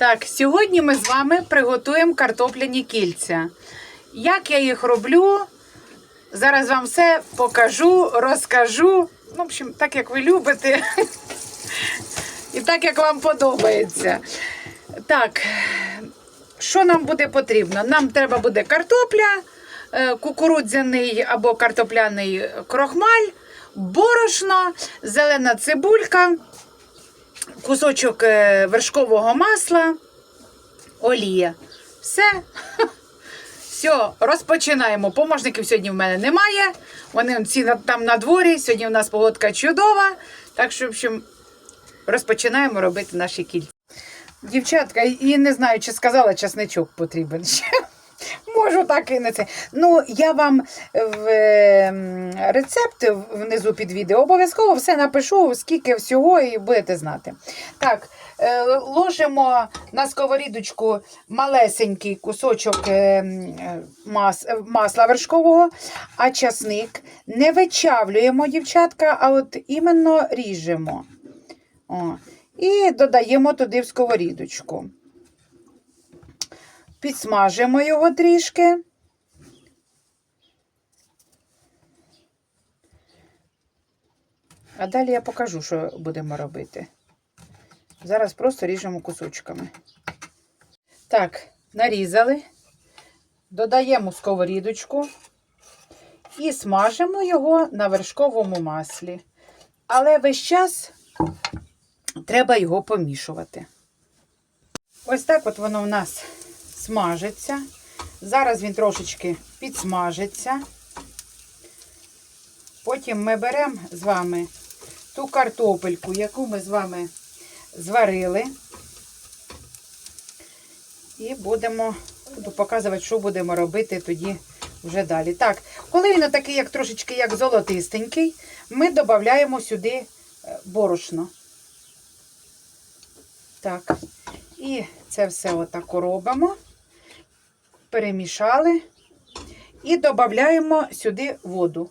Так, сьогодні ми з вами приготуємо картопляні кільця. Як я їх роблю, зараз вам все покажу, розкажу. В общем, так як ви любите. І так, як вам подобається. Так, що нам буде потрібно? Нам треба буде картопля, е, кукурудзяний або картопляний крохмаль, борошно, зелена цибулька, кусочок е, вершкового масла, олія. Все. Все, розпочинаємо. Помощників сьогодні в мене немає. Вони всі там на дворі. Сьогодні у нас погодка чудова. Так що, в общем, розпочинаємо робити наші кільця. Дівчатка, і не знаю, чи сказала, часничок потрібен ще. Можу так і не це. Ну, я вам в ем, рецепт внизу під відео обов'язково все напишу, скільки всього, і будете знати. Так, е, ложимо на сковорідочку малесенький кусочок е, е, мас, е, масла вершкового, а часник не вичавлюємо, дівчатка, а от іменно ріжемо. О. І додаємо туди в сковорідочку. Підсмажимо його трішки. А далі я покажу, що будемо робити. Зараз просто ріжемо кусочками. Так, нарізали, додаємо сковорідочку і смажимо його на вершковому маслі. Але весь час треба його помішувати. Ось так от воно в нас смажиться. Зараз він трошечки підсмажиться. Потім ми беремо з вами ту картопельку, яку ми з вами зварили. І будемо буду показувати, що будемо робити тоді вже далі. Так, коли він такий, як трошечки як золотистенький, ми додаємо сюди е, борошно. Так, і це все отак робимо, перемішали і додаємо сюди воду.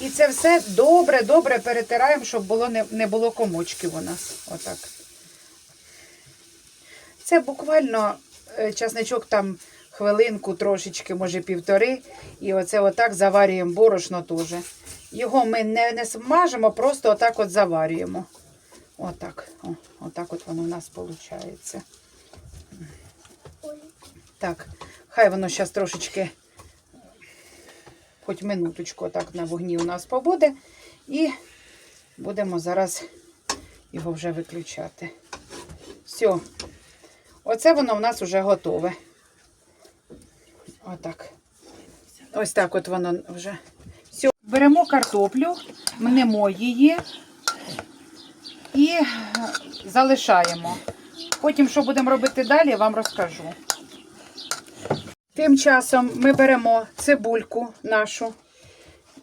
І це все добре-добре перетираємо, щоб було не, не було комочків у нас. Отак. Це буквально е, часничок там хвилинку, трошечки, може півтори. І оце отак заварюємо борошно теж. Його ми не, не смажимо, просто отак от заварюємо. Отак. О, отак от воно у нас виходить. Так, хай воно зараз трошечки, хоч минуточку, отак на вогні у нас побуде. І будемо зараз його вже виключати. Все. Оце воно в нас вже готове. Отак. Ось так от воно вже. Все. Беремо картоплю, мнемо її і залишаємо. Потім, що будемо робити далі, я вам розкажу. Тим часом ми беремо цибульку нашу.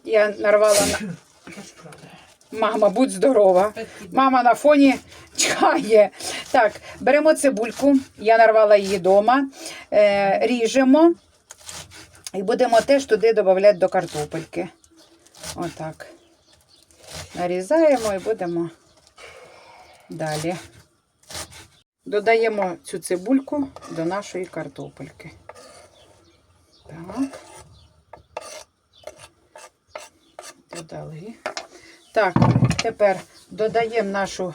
Я нарвала на. Мама, будь здорова. Мама на фоні чає. Так, беремо цибульку, я нарвала її вдома, е, ріжемо і будемо теж туди додавати до картопельки. Отак. Нарізаємо і будемо далі. Додаємо цю цибульку до нашої картопельки. Так. Додали. Так, тепер додаємо нашу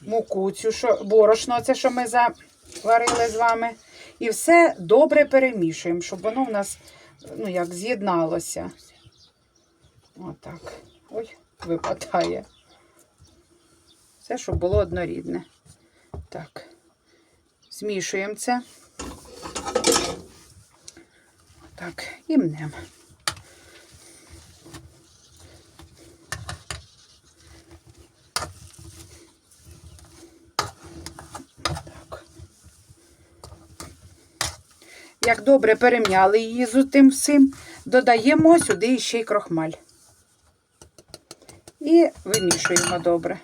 муку, цю що, борошно, це що ми заварили з вами. І все добре перемішуємо, щоб воно в нас ну, як з'єдналося. Отак. Ой, випадає. Все, щоб було однорідне. Так, змішуємо це. Так, і мнемо. Так. Як добре перем'яли її з тим всім, додаємо сюди ще й крохмаль. І вимішуємо добре.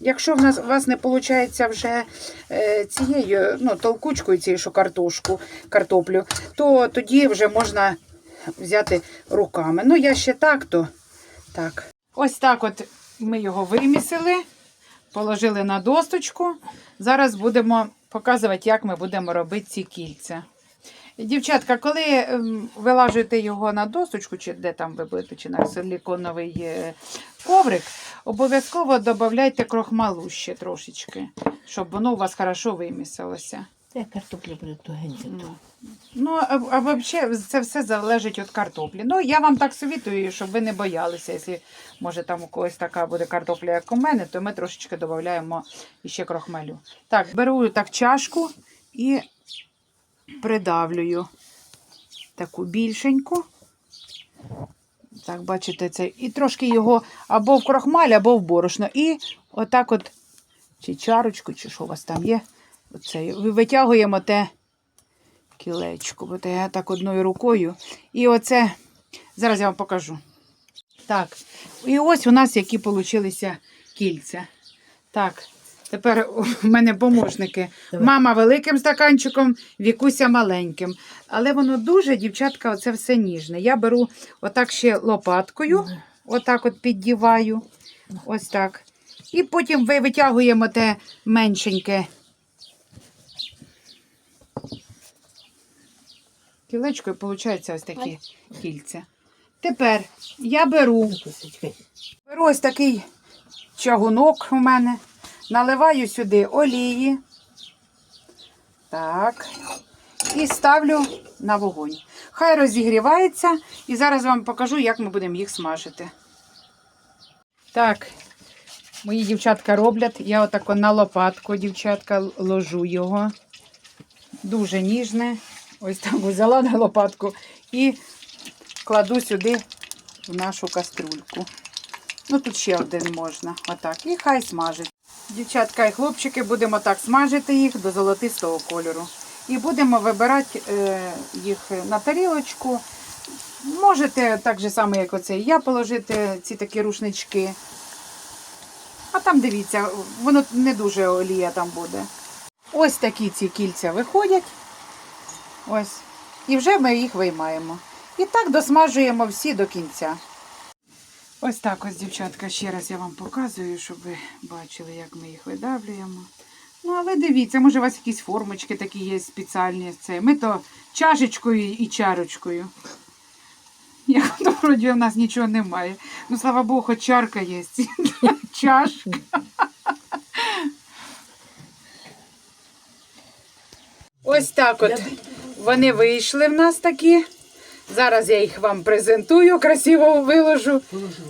Якщо в нас у вас не виходить вже е, цією ну, толкучкою, цією що картошку, картоплю, то тоді вже можна взяти руками. Ну, я ще так, то так. Ось так от ми його вимісили. положили на досточку. Зараз будемо показувати, як ми будемо робити ці кільця. Дівчатка, коли ем, вилажуєте його на досточку, чи де там ви будете, чи на силіконовий е, коврик, обов'язково додавайте крохмалу ще трошечки, щоб воно у вас хорошо вимісилося. Це картопля буде тугенька. Ну, Ну, а, а взагалі це все залежить від картоплі. Ну, я вам так совітую, щоб ви не боялися. Якщо, може, там у когось така буде картопля, як у мене, то ми трошечки додаємо ще крохмалю. Так, беру так чашку і придавлюю таку більшеньку. Так, бачите, це. І трошки його або в крохмаль, або в борошно. І отак от, чи чарочку, чи що у вас там є. Оце, витягуємо те кілечко, бо я так одною рукою. І оце, зараз я вам покажу. Так, і ось у нас які получилися кільця. Так, тепер у мене помощники. Давай. Мама великим стаканчиком, Вікуся маленьким. Але воно дуже, дівчатка, оце все ніжне. Я беру отак ще лопаткою, отак от піддіваю. Ось так. І потім ви витягуємо те меншеньке кілечко, і виходить ось такі кільця. Тепер я беру, беру ось такий чагунок у мене, наливаю сюди олії. Так. І ставлю на вогонь. Хай розігрівається, і зараз вам покажу, як ми будемо їх смажити. Так, мої дівчатка роблять. Я отако на лопатку, дівчатка, ложу його. Дуже ніжне. Ось так взяла на лопатку і кладу сюди в нашу каструльку. Ну, тут ще один можна. Отак. І хай смажить. Дівчатка і хлопчики, будемо так смажити їх до золотистого кольору. І будемо вибирати е, їх на тарілочку. Можете так же само, як оце і я, положити ці такі рушнички. А там дивіться, воно не дуже олія там буде. Ось такі ці кільця виходять. Ось. І вже ми їх виймаємо. І так досмажуємо всі до кінця. Ось так ось, дівчатка, ще раз я вам показую, щоб ви бачили, як ми їх видавлюємо. Ну, але дивіться, може у вас якісь формочки такі є спеціальні. Це. Ми то чашечкою і чарочкою. Як вроді в нас нічого немає. Ну, слава Богу, хоч чарка є. Чашка. Ось так от вони вийшли в нас такі. Зараз я їх вам презентую, красиво виложу.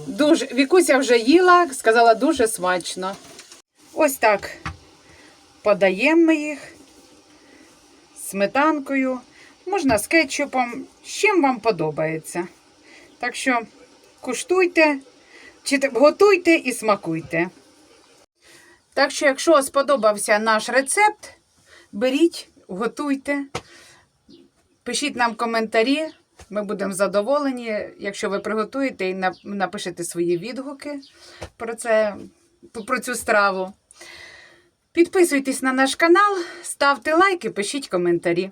Дуже, Вікуся вже їла, сказала дуже смачно. Ось так подаємо ми їх сметанкою, можна з кетчупом, з чим вам подобається. Так що куштуйте, готуйте і смакуйте. Так що, якщо сподобався наш рецепт, беріть, готуйте, пишіть нам коментарі. Ми будемо задоволені, якщо ви приготуєте і напишете свої відгуки про, це, про цю страву. Підписуйтесь на наш канал, ставте лайки, пишіть коментарі.